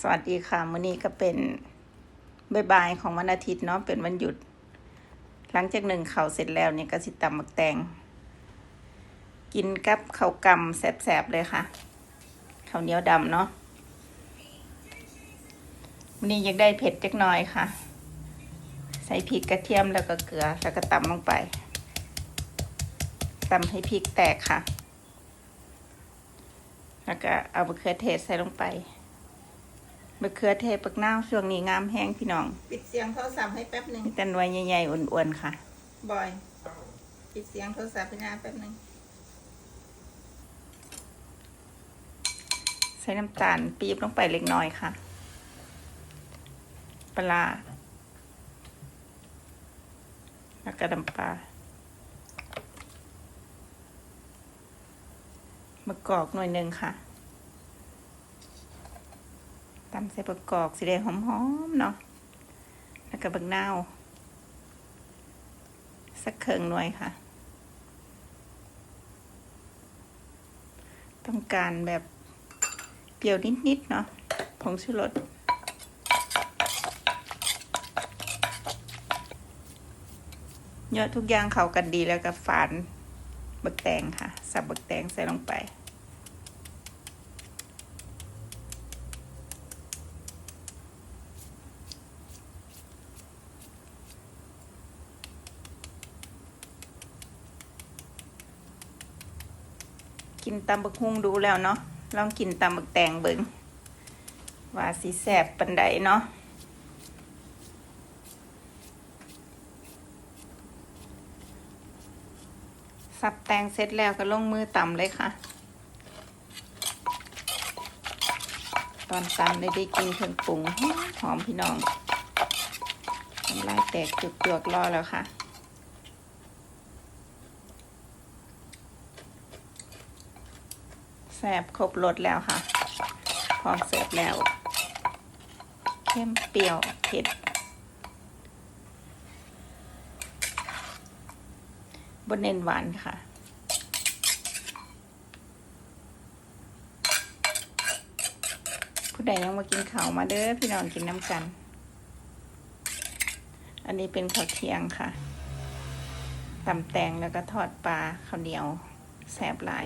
สวัสดีค่ะมื้อนี้ก็เป็นบ่ายๆของวันอาทิตย์เนาะเป็นวันหยุด หลังจากหนึ่งเขาวเสร็จแล้วเนี่ยก็สิตำหมักแตง กินกับข้าวกำแสบๆเลยค่ะข้าวเหนียวดำเนาะวันนี้ยังได้เผ็ดจักหน่อยค่ะ ใส่พริกกระเทียมแล้วก็เกลือแล้วก็ตำลงไปตำให้พริกแตกค่ะ แล้วก็เอามะเขือเทศใส่ลงไป มะเขือเทศปักน้าวช่วงนี้งามแห้งพี่น้องปิดเสียงโทรศัพท์ให้แป๊บหนึ่งมีแต่หน่วยใหญ่ๆอ้วนๆค่ะ บอย ปิดเสียงโทรศัพท์ไปนานแป๊บหนึ่งใส่น้ำตาลปี๊บลงไปเล็กน้อยค่ะ ปลาร้าแล้วก็น้ำปลามะกอกหน่อยหนึ่งค่ะ ตำใส่ประกอกสีแดงหอมๆเนาะแล้วก็บักนาวสักเครื่องหน่วยค่ะ ต้องการแบบเปรี้ยวนิด ๆ เนาะผงชูรสเยอะทุกอย่างเข้ากันดีแล้วก็ฝานบักแตงค่ะ สับบักแตงใส่ลงไป กินตำบักฮุ่งดูแล้วเนาะลองกินตำบักแตงเบิงว่าสีแสบปันใดเนาะสับแตงเสร็จแล้วก็ลงมือตำเลยค่ะ ตอนตำได้ได้กินเครื่องปรุงหอมพี่น้องน้ำลายแตกจุกจวกรอแล้วค่ะ แสบครบรสแล้วค่ะ พร้อมเสิร์ฟแล้วเข้มเปรี้ยวเผ็ดบนเน้นหวานค่ะผู้ใดยังมากินข้าวมาเด้อพี่น้องกินน้ำกัน อันนี้เป็นข้าวเที่ยงค่ะตำแตงแล้วก็ทอดปลาข้าวเหนียวแสบหลาย